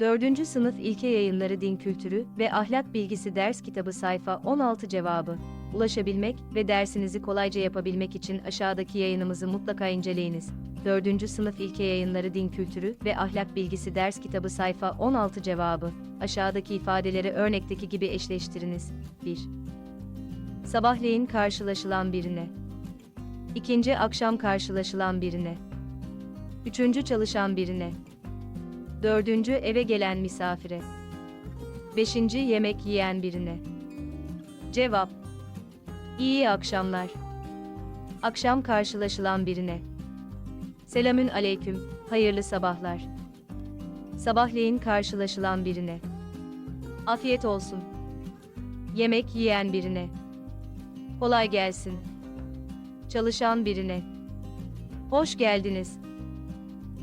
4. Sınıf İlke Yayınları Din Kültürü ve Ahlak Bilgisi Ders Kitabı sayfa 16 cevabı. Ulaşabilmek ve dersinizi kolayca yapabilmek için aşağıdaki yayınımızı mutlaka inceleyiniz. 4. Sınıf İlke Yayınları Din Kültürü ve Ahlak Bilgisi Ders Kitabı sayfa 16 cevabı. Aşağıdaki ifadeleri örnekteki gibi eşleştiriniz. 1. Sabahleyin karşılaşılan birine. İkinci akşam karşılaşılan birine. Üçüncü çalışan birine. Dördüncü eve gelen misafire. Beşinci yemek yiyen birine. Cevap. İyi akşamlar. Akşam karşılaşılan birine. Selamün aleyküm, hayırlı sabahlar. Sabahleyin karşılaşılan birine. Afiyet olsun. Yemek yiyen birine. Kolay gelsin. Çalışan birine. Hoş geldiniz.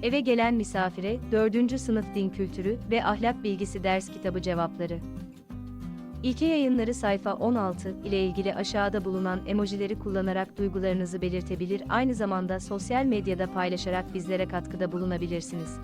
Eve gelen misafire 4. sınıf din kültürü ve ahlak bilgisi ders kitabı cevapları. İlke yayınları sayfa 16 ile ilgili aşağıda bulunan emojileri kullanarak duygularınızı belirtebilir aynı zamanda sosyal medyada paylaşarak bizlere katkıda bulunabilirsiniz.